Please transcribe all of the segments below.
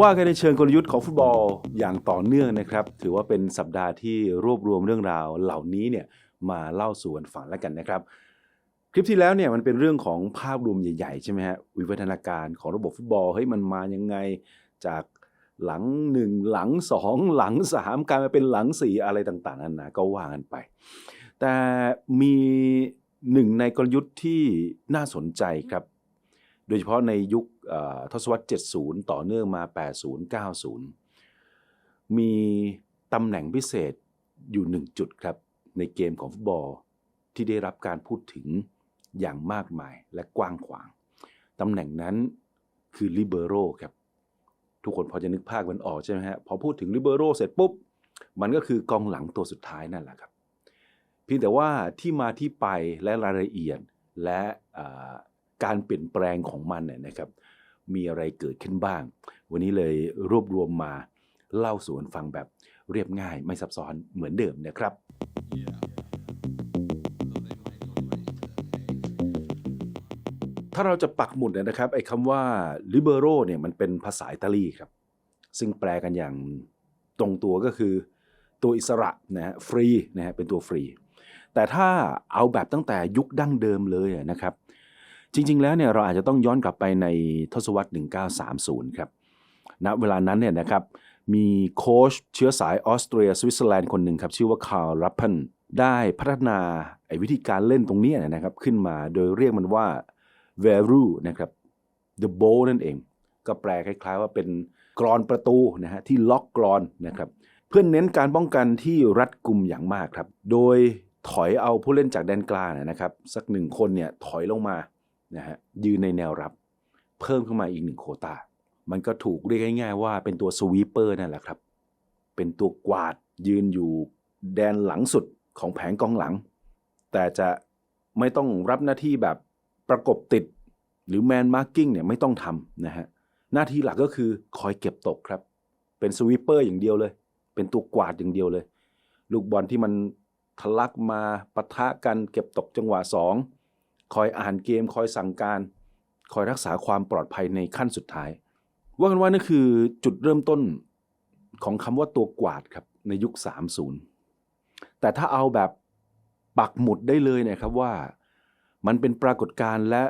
ว่ากันในเชิงกลยุทธ์ของฟุตบอลอย่างต่อเนื่องนะครับ ถือว่าเป็นสัปดาห์ที่รวบรวมเรื่องราวเหล่านี้เนี่ยมาเล่าสู่กันฟังแล้วกันนะครับ คลิปที่แล้วเนี่ยมันเป็นเรื่องของภาพรวมใหญ่ๆใช่ไหมฮะวิวัฒนาการของระบบฟุตบอลเฮ้ยมันมายังไงจากหลังหนึ่งหลังสองหลังสามกลายมาเป็นหลังสี่อะไรต่างๆนานาก็ว่ากันไป แต่มีหนึ่งในกลยุทธ์ที่น่าสนใจครับ โดยเฉพาะในยุคทศวรรษ 70 ต่อเนื่องมา 80 90 มีตำแหน่งพิเศษอยู่หนึ่งจุดครับ ในเกมของฟุตบอลที่ได้รับการพูดถึงอย่างมากมายและกว้างขวาง ตำแหน่งนั้นคือลิเบโรครับ ทุกคนพอจะนึกภาพมันออกใช่ไหมฮะ พอพูดถึงลิเบโรเสร็จปุ๊บ มันก็คือกองหลังตัวสุดท้ายนั่นแหละครับ เพียงแต่ว่าที่มาที่ไปและรายละเอียดและ การเปลี่ยนแปลงของมันเนี่ยนะครับ มีอะไรเกิดขึ้นบ้าง วันนี้เลยรวบรวมมาเล่าสู่กันฟังแบบเรียบง่ายไม่ซับซ้อนเหมือนเดิมนะครับถ้าเราจะปักหมุดเนี่ยนะครับไอ้คำว่า libero เนี่ยมันเป็นภาษาอิตาลีครับ ซึ่งแปลกันอย่างตรงตัวก็คือตัวอิสระนะฮะฟรีนะฮะเป็นตัวฟรี แต่ถ้าเอาแบบตั้งแต่ยุคดั้งเดิมเลยนะครับ จริง ๆ แล้วเนี่ยเราอาจจะต้องย้อนกลับไปในทศวรรษ 1930 ครับณเวลานั้นเนี่ยนะครับมีโค้ชเชื้อสายออสเตรียสวิตเซอร์แลนด์คนหนึ่งครับชื่อว่าคาร์ลรัปเพนได้พัฒนาไอ้วิธีการเล่นตรงนี้นะครับขึ้นมาโดยเรียกมันว่า v e r u นะครับ the bow นั่นเอง ก็แปลคล้าย ๆ ว่าเป็นกรอนประตูนะฮะที่ล็อกกรอนนะครับเพื่อเน้นการป้องกันที่รัดกุมอย่างมากครับ โดยถอยเอาผู้เล่นจากแดนกลางนะครับ สักหนึ่งคนเนี่ยถอยลงมา นะฮะยืนในแนวรับ เพิ่มขึ้นมาอีกหนึ่งโคตา มันก็ถูกเรียกง่ายๆว่าเป็นตัวสวีปเปอร์นั่นแหละครับ เป็นตัวกวาดยืนอยู่แดนหลังสุดของแผงกองหลัง แต่จะไม่ต้องรับหน้าที่แบบประกบติดหรือแมนมาร์กิ้งเนี่ยไม่ต้องทำนะฮะหน้าที่หลักก็คือคอยเก็บตกครับ เป็นสวีปเปอร์อย่างเดียวเลย เป็นตัวกวาดอย่างเดียวเลย ลูกบอลที่มันทะลักมาปะทะกันเก็บตกจังหวะสอง คอยอ่านเกม คอยสั่งการ คอยรักษาความปลอดภัยในขั้นสุดท้าย ว่ากันว่านั่นคือจุดเริ่มต้นของคำว่าตัวกวาดครับในยุค 30 แต่ถ้าเอาแบบปักหมุดได้เลยเนะครับว่ามันเป็นปรากฏการณ์และ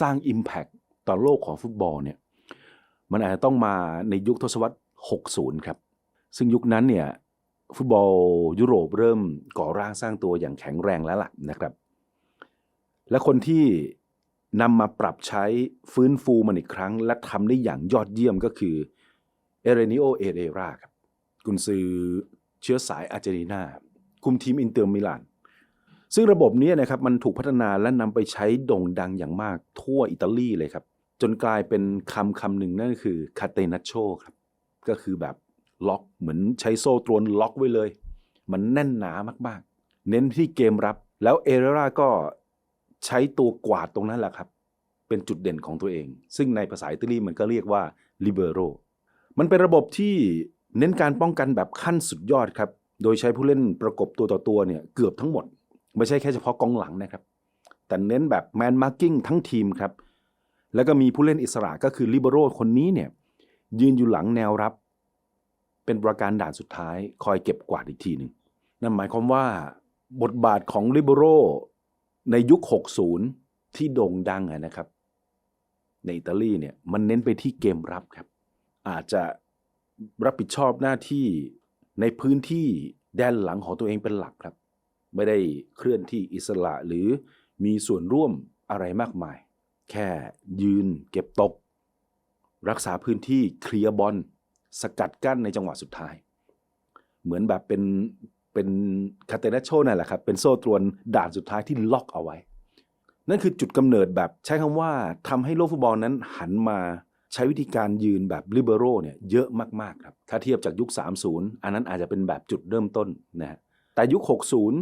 สร้าง Impact ต่อโลกของฟุตบอลเนี่ยมันอาจจะต้องมาในยุคทศวรรษ 60 ครับ ซึ่งยุคนั้นเนี่ยฟุตบอลยุโรปเริ่มก่อร่างสร้างตัวอย่างแข็งแรงแล้วล่ะนะครับ และคนที่นำมาปรับใช้ฟื้นฟูมันอีกครั้ง และทำได้อย่างยอดเยี่ยมก็คือเอเรนิโอเอเรราครับกุนซือเชื้อสายอาร์เจนตินาคุมทีมอินเตอร์มิลานซึ่งระบบนี้นะครับมันถูกพัฒนาและนำไปใช้โด่งดังอย่างมากทั่วอิตาลีเลยครับ จนกลายเป็นคำคำหนึ่งนั่นก็คือคาเตนัชโชครับ ก็คือแบบล็อกเหมือนใช้โซ่ตรวนล็อกไว้เลย มันแน่นหนามากๆ เน้นที่เกมรับ แล้วเอเรราก็ ใช้ตัวกวาดตรงนั้นแหละครับ เป็นจุดเด่นของตัวเอง ซึ่งในภาษาอิตาลีมันก็เรียกว่า libero มันเป็นระบบที่เน้นการป้องกันแบบขั้นสุดยอดครับ โดยใช้ผู้เล่นประกบตัวต่อตัวเนี่ยเกือบทั้งหมด ไม่ใช่แค่เฉพาะกองหลังนะครับ แต่เน้นแบบแมนมาร์กิ้งทั้งทีมครับ แล้วก็มีผู้เล่นอิสระก็คือลิเบโรคนนี้เนี่ยยืนอยู่หลังแนวรับ เป็นประการด่านสุดท้าย คอยเก็บกวาดอีกทีหนึ่งนั่นหมายความว่าบทบาทของลิเบโร ในยุค 60 ที่โด่งดังนะครับ ในอิตาลีเนี่ยมันเน้นไปที่เกมรับครับ อาจจะรับผิดชอบหน้าที่ในพื้นที่แดนหลังของตัวเองเป็นหลักครับ ไม่ได้เคลื่อนที่อิสระหรือมีส่วนร่วมอะไรมากมาย แค่ยืนเก็บตก รักษาพื้นที่เคลียร์บอลสกัดกั้นในจังหวะสุดท้าย เหมือนแบบเป็น เป็นคาเตนาโชนั่นแหละครับ เป็นโซ่ตรวนด่านสุดท้ายที่ล็อกเอาไว้ นั่นคือจุดกำเนิดแบบใช้คำว่าทำให้โลกฟุตบอลนั้นหันมาใช้วิธีการยืนแบบลิเบโรเนี่ยเยอะมากๆครับ ถ้าเทียบจากยุค 30 อันนั้นอาจจะเป็นแบบจุดเริ่มต้นนะฮะแต่ยุค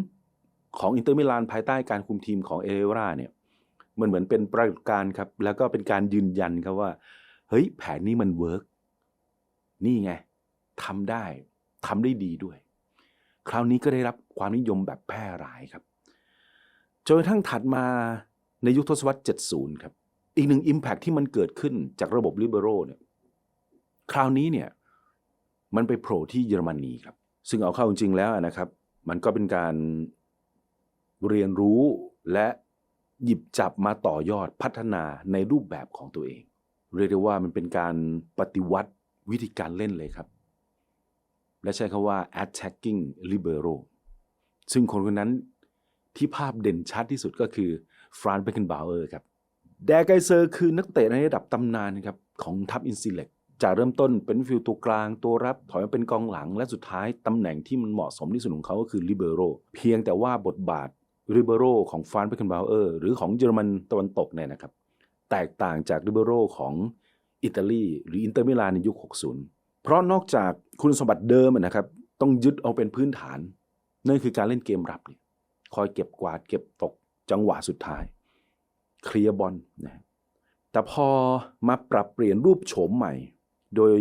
60 ของอินเตอร์มิลานภายใต้การคุมทีมของเอเรราเนี่ยมันเหมือนเป็นปรากฏการณ์ครับ แล้วก็เป็นการยืนยันครับว่า เฮ้ยแผนนี้มันเวิร์กนี่ไงทำได้ทำได้ดีด้วย คราวนี้ก็ได้รับความนิยมแบบแพร่หลายครับจนกระทั่งถัดมาในยุคทศวรรษ 70 ครับ อีกหนึ่ง Impact ที่มันเกิดขึ้นจากระบบ Libero เนี่ยคคราวนี้เนี่ยมันไปโผล่ที่เยอรมนีครับ ซึ่งเอาเข้าจริงๆแล้วนะครับ มันก็เป็นการเรียนรู้และหยิบจับมาต่อยอดพัฒนาในรูปแบบของตัวเอง เรียกได้ว่ามันเป็นการปฏิวัติวิธีการเล่นเลยครับ และใช้คำว่า attacking libero ซึ่งคนคนนั้นที่ภาพเด่นชัดที่สุดก็คือฟรานซ์เบคเกนบาวเออร์ครับแดไกเซอร์คือนักเตะในระดับตำนานครับของทัพอินซิเล็กจากเริ่มต้นเป็นฟิลตัวกลางตัวรับถอยมาเป็นกองหลัง และสุดท้ายตำแหน่งที่มันเหมาะสมที่สุดของเขาก็คือลิเบโรเพียงแต่ว่าบทบาทลิเบโรของฟรานซ์เบคเกนบาวเออร์หรือของเยอรมันตะวันตกเนี่ยนะครับ แตกต่างจากลิเบโรของอิตาลีหรืออินเตอร์มิลานในยุค 60 เพราะนอกจากคุณสมบัติเดิมนะครับ ต้องยึดเอาเป็นพื้นฐานนั่นคือการเล่นเกมรับเนี่ยคอยเก็บกวาดเก็บตกจังหวะสุดท้าย เคลียร์บอลนะแต่พอมาปรับเปลี่ยนรูปโฉมใหม่ โดย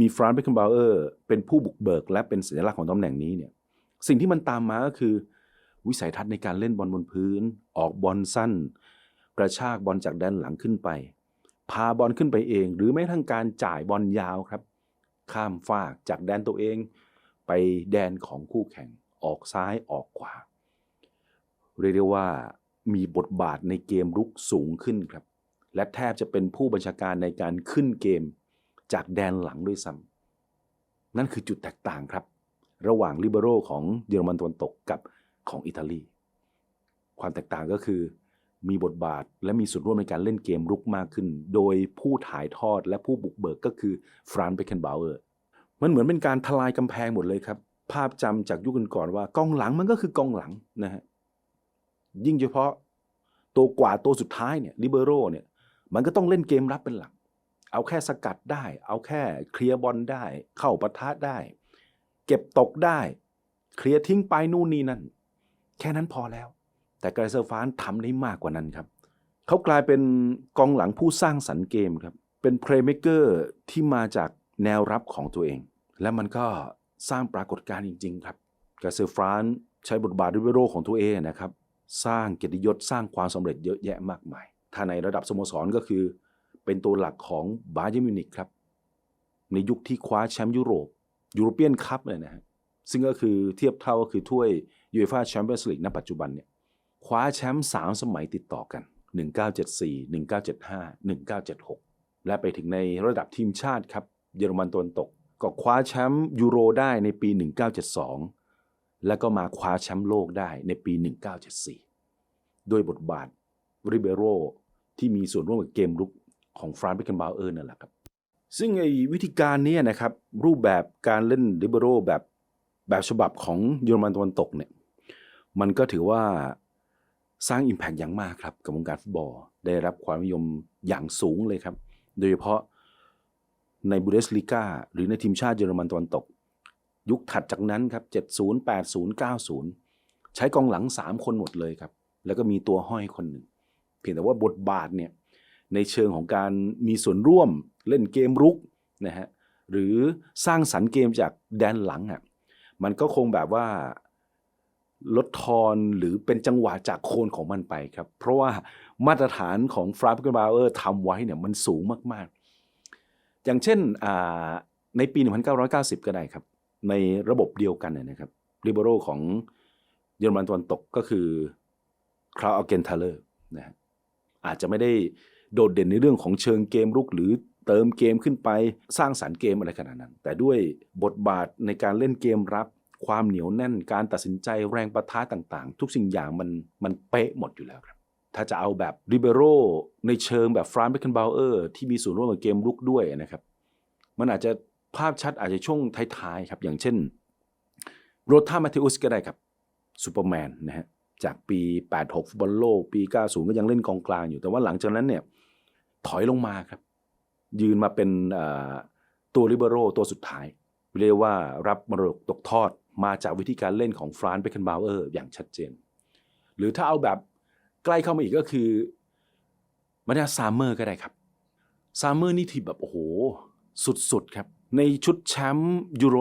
มีฟรานซ์เบคเกนบาวเออร์เป็นผู้บุกเบิก และเป็นสัญลักษณ์ของตำแหน่งนี้เนี่ยสิ่งที่มันตามมาก็คือ วิสัยทัศน์ในการเล่นบอลบนพื้น ออกบอลสั้น กระชากบอลจากแดนหลังขึ้นไป พาบอลขึ้นไปเอง หรือไม่ทั้งการจ่ายบอลยาวครับ ข้ามฟากจากแดนตัวเอง ไปแดนของคู่แข่งออกซ้ายออกขวาเรียกได้ว่ามีบทบาทในเกมรุกสูงขึ้นครับ และแทบจะเป็นผู้บัญชาการในการขึ้นเกมจากแดนหลังด้วยซ้ำนั่นคือจุดแตกต่างครับ ระหว่างลิเบโรของเยอรมันตะวันตกกับของอิตาลี ความแตกต่างก็คือ มีบทบาทและมีส่วนร่วมในการเล่นเกมรุกมากขึ้น โดยผู้ถ่ายทอดและผู้บุกเบิกก็คือฟรานซ์เบคเคนบาวเออร์มันเหมือนเป็นการทลายกำแพงหมดเลยครับ ภาพจำจากยุคก่อนว่ากองหลังมันก็คือกองหลังนะฮะยิ่งเฉพาะตัวกว่าตัวสุดท้ายเนี่ยลิเบโรเนี่ยมันก็ต้องเล่นเกมรับเป็นหลัก เอาแค่สกัดได้ เอาแค่เคลียร์บอลได้ เข้าปะทะได้ เก็บตกได้ เคลียร์ทิ้งไปนู่นนี่นั่น แค่นั้นพอแล้ว แต่ไกรเซอร์ฟานทำได้มากกว่านั้นครับ เขากลายเป็นกองหลังผู้สร้างสรรค์เกมครับ เป็นเพลย์เม k เกอร์ที่มาจากแนวรับของตัวเอง และมันก็สร้างปรากฏการณ์จริง ๆ ครับไกรเซอร์ฟานใช้บทบาทริเบโรของตัวเองนะครับ สร้างเกียรติยศสร้างความสำเร็จเยอะแยะมากมาย ถ้าในระดับสโมสรก็คือ เป็นตัวหลักของบาเยร์มิวนิกครับ ในยุคที่คว้าแชมป์ยุโรปยูโรเปียนคัพเลยนะฮะซึ่งก็คือเทียบเท่าก็คือถ้วยยูเอฟ่าแชมเปี้ยนส์ลีกณปัจจุบันเนี่ย คว้าแชมป์สามสมัยติดต่อกัน 1974 1975 1976 และไปถึงในระดับทีมชาติครับ เยอรมันตะวันตก ก็คว้าแชมป์ยูโรได้ในปี 1972 แล้วก็มาคว้าแชมป์โลกได้ในปี 1974โดยบทบาทริเบโรที่มีส่วนร่วมกับเกมรุกของฟรานซ์เบคเกนบาวเออร์นั่นแหละครับ ซึ่งไอ้วิธีการนี้นะครับ รูปแบบการเล่นริเบโรแบบแบบฉบับของเยอรมันตะวันตกเนี่ยมันก็ถือว่า สร้างอิมแพกอย่างมากครับกับวงการฟุตบอล ได้รับความนิยมอย่างสูงเลยครับ โดยเฉพาะในบูเดสลีกาหรือในทีมชาติเยอรมันตะวันตก ยุคถัดจากนั้นครับ 70 80 90 ใช้กองหลัง 3 คนหมดเลยครับ แล้วก็มีตัวห้อยคนหนึ่ง เพียงแต่ว่าบทบาทเนี่ยในเชิงของการมีส่วนร่วมเล่นเกมรุกนะฮะหรือสร้างสรรค์เกมจากแดนหลังอะมันก็คงแบบว่า ลดทอนหรือเป็นจังหวะจากโคนของมันไปครับ เพราะว่ามาตรฐานของฟรานซ์เบาเออร์ทำไว้เนี่ยมันสูงมาก ๆ อย่างเช่นในปี 1990 ก็ได้ครับ ในระบบเดียวกันเนี่ยนะครับริเบโรของเยอรมันตะวันตกก็คือคราวอเกนทาเลอร์นะฮะอาจจะไม่ได้โดดเด่นในเรื่องของเชิงเกมรุกหรือเติมเกมขึ้นไปสร้างสารรค์เกมอะไรขนาดนั้น แต่ด้วยบทบาทในการเล่นเกมรับ ความเหนียวแน่นการตัดสินใจแรงประทะต่างๆ ทุกสิ่งอย่างมันมันเป๊ะหมดอยู่แล้วครับ ถ้าจะเอาแบบริเบโรในเชิงแบบฟรานซ์เบคเกนบาวเออร์ที่มีส่วนร่วมกับเกมรุกด้วยนะครับ มันอาจจะภาพชัดอาจจะช่วงท้ายๆครับอย่างเช่นโรธามาเทอุสก็ได้ครับซูเปอร์แมนนะฮะจากปี 86ฟุตบอลโลกปี 90 ก็ยังเล่นกองกลางอยู่ แต่ว่าหลังจากนั้นเนี่ยถอยลงมาครับ ยืนมาเป็นตัวริเบโรตัวสุดท้าย เรียกว่ารับมรดกตกทอด มาจากวิธีการเล่นของฟรานซ์เบคเกนบาวเออร์อย่างชัดเจน หรือถ้าเอาแบบใกล้เข้ามาอีกก็คือมาดาซามเมอร์ก็ได้ครับซามเมอร์นี่ทีแบบโอ้โห สุดๆครับ ในชุดแชมป์ยูโร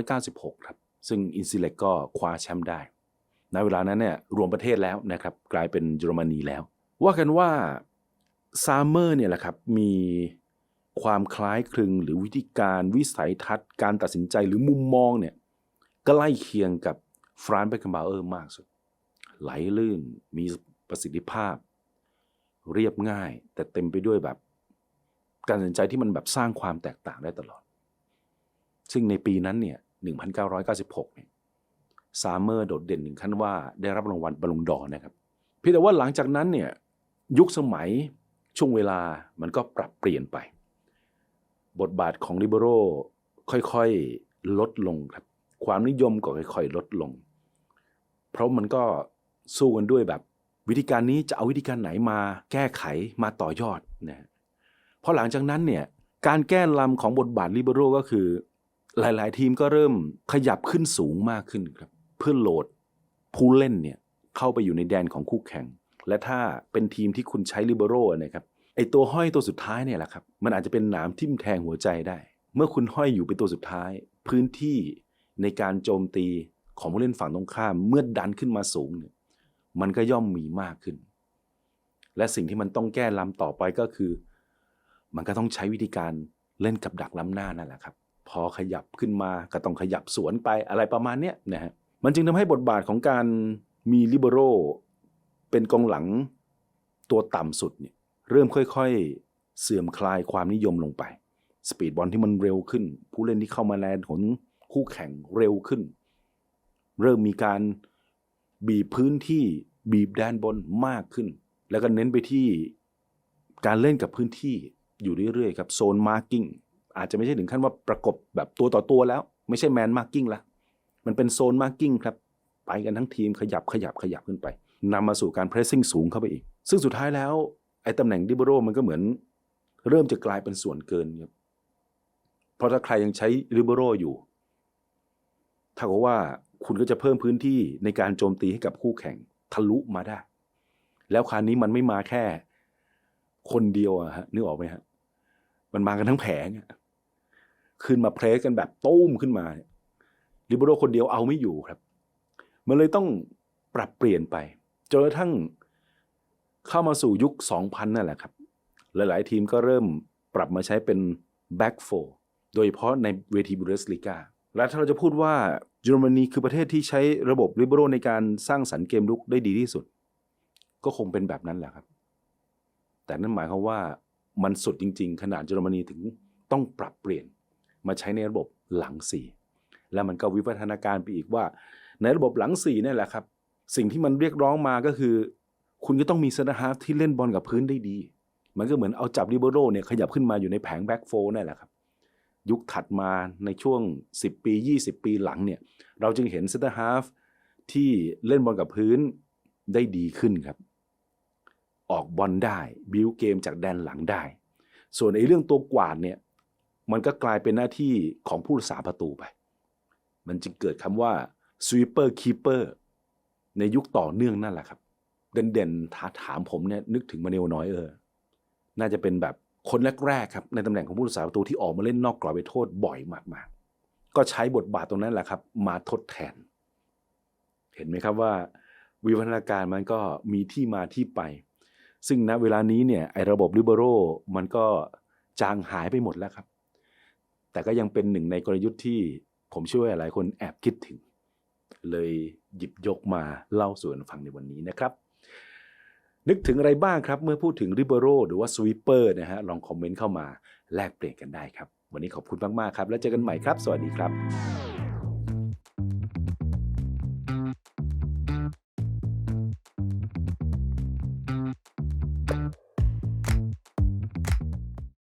1996 ครับ ซึ่งอินซิเล็กก็คว้าแชมป์ได้ในเวลานั้นเนี่ยรวมประเทศแล้วนะครับ กลายเป็นเยอรมนีแล้ว ว่ากันว่าซามเมอร์เนี่ยแหละครับ มีความคล้ายคลึงหรือวิธีการวิสัยทัศน์การตัดสินใจหรือมุมมองเนี่ย ใกล้เคียงกับฟรานซ์เบคเกนบาเออร์มากสุด ไหลลื่นมีประสิทธิภาพ เรียบง่าย แต่เต็มไปด้วยแบบ การตัดสินใจที่มันแบบสร้างความแตกต่างได้ตลอด ซึ่งในปีนั้นเนี่ย 1996 เนี่ยซามเมอร์โดดเด่นถึงขั้นว่าได้รับรางวัลบอลลงดอร์นะครับเพียงแต่ว่าหลังจากนั้นเนี่ยยุคสมัยช่วงเวลามันก็ปรับเปลี่ยนไป บทบาทของลิเบโรค่อยๆ ลดลงครับ ความนิยมก็ค่อยๆลดลง เพราะมันก็สู้กันด้วยแบบ วิธีการนี้จะเอาวิธีการไหนมาแก้ไขมาต่อยอดนะเพราะหลังจากนั้นเนี่ยการแก้ลำของบทบาทลิเบโรก็คือ หลายๆ ทีมก็เริ่มขยับขึ้นสูงมากขึ้นครับ เพื่อโหลดผู้เล่นเนี่ยเข้าไปอยู่ในแดนของคู่แข่ง และถ้าเป็นทีมที่คุณใช้ลิเบโรนะครับไอตัวห้อยตัวสุดท้ายเนี่ยแหละครับ มันอาจจะเป็นหนามทิ่มแทงหัวใจได้ เมื่อคุณห้อยอยู่เป็นตัวสุดท้าย พื้นที่ ในการโจมตีของผู้เล่นฝั่งตรงข้ามเมื่อดันขึ้นมาสูงเนี่ยมันก็ย่อมมีมากขึ้น และสิ่งที่มันต้องแก้ลำต่อไปก็คือ มันก็ต้องใช้วิธีการเล่นกับดักล้ำหน้านั่นแหละครับ พอขยับขึ้นมาก็ต้องขยับสวนไปอะไรประมาณเนี้ยนะฮะมันจึงทำให้บทบาทของการมีลิเบโรเป็นกองหลังตัวต่ำสุดเนี่ยเริ่มค่อยๆ เสื่อมคลายความนิยมลงไป สปีดบอลที่มันเร็วขึ้น ผู้เล่นที่เข้ามาแลนของ คู่แข่งเร็วขึ้น เริ่มมีการบีบพื้นที่บีบแดนบนมากขึ้น แล้วก็เน้นไปที่การเล่นกับพื้นที่อยู่เรื่อยๆครับโซนมาร์กิ้งอาจจะไม่ใช่ถึงขั้นว่าประกบแบบตัวต่อตัวแล้ว ไม่ใช่แมนมาร์กิ้งละมันเป็นโซนมาร์กิ้งครับ ไปกันทั้งทีมขยับขยับขยับขึ้นไปนำมาสู่การเพรสซิ่งสูงเข้าไปอีก ซึ่งสุดท้ายแล้ว ไอ้ตำแหน่งดิเบโรมันก็เหมือน เริ่มจะกลายเป็นส่วนเกินครับเพราะถ้าใครยังใช้ลิเบโรอยู่ ถ้ากับว่าคุณก็จะเพิ่มพื้นที่ในการโจมตีให้กับคู่แข่งทะลุมาได้ แล้วคราวนี้มันไม่มาแค่ คนเดียวอะฮะนึกออกไหมฮะ มันมากันทั้งแผงขึ้นมาเพรสกันแบบตุ้มขึ้นมาลิเบโรคนเดียวเอาไม่อยู่ครับ มันเลยต้องปรับเปลี่ยนไปจนกระทั่งเข้ามาสู่ยุค 2000 นั่นแหละครับ หลาย ๆ ทีมก็เริ่มปรับมาใช้เป็นแบ็กโฟโดยเฉพาะในเวทีบูเดสลิกา และถ้าเราจะพูดว่าเยอรมนีคือประเทศที่ใช้ระบบลิเบโรในการสร้างสรรค์เกมลุกได้ดีที่สุด ก็คงเป็นแบบนั้นแหละครับ แต่นั่นหมายความว่ามันสุดจริง ๆ ขนาดเยอรมนีถึงต้องปรับเปลี่ยนมาใช้ในระบบหลังสี่แล้วมันก็วิวัฒนาการไปอีกว่า ในระบบหลังสี่นี่แหละครับ สิ่งที่มันเรียกร้องมาก็คือ คุณก็ต้องมีเซนเตอร์ฮาฟที่เล่นบอลกับพื้นได้ดี มันก็เหมือนเอาจับลิเบโรเนี่ยขยับขึ้นมาอยู่ในแผงแบ็กโฟนั่นแหละครับ ยุคถัดมาในช่วง 10 ปี 20 ปีหลังเนี่ย เราจึงเห็นเซนเตอร์ฮาฟที่เล่นบอลกับพื้นได้ดีขึ้นครับ ออกบอลได้ บิวเกมจากแดนหลังได้ ส่วนไอ้เรื่องตัวกวาดเนี่ย มันก็กลายเป็นหน้าที่ของผู้รักษาประตูไป มันจึงเกิดคำว่า sweeper keeper ในยุคต่อเนื่องนั่นแหละครับ เด่นๆถาถามผมเนี่ยนึกถึงมาเนลน้อยเออ น่าจะเป็นแบบ คนแรกๆครับในตำแหน่งของผู้รักษาประตูที่ออกมาเล่นนอกกรอบไปโทษบ่อยมากๆ ก็ใช้บทบาทตรงนั้นแหละครับ มาทดแทน เห็นไหมครับว่า วิวัฒนาการมันก็มีที่มาที่ไป ซึ่งณเวลานี้เนี่ยไอ้ระบบลิเบโรมันก็จางหายไปหมดแล้วครับ แต่ก็ยังเป็นหนึ่งในกลยุทธ์ที่ผมเชื่อว่าหลายคนแอบคิดถึง เลยหยิบยกมาเล่าสู่กันฟังในวันนี้นะครับ นึกถึงอะไรบ้างครับ เมื่อพูดถึงริเบโรหรือว่าสวีเปอร์นะฮะลองคอมเมนต์เข้ามาแลกเปลี่ยนกันได้ครับ วันนี้ขอบคุณมากๆครับ แล้วเจอกันใหม่ครับ สวัสดีครับ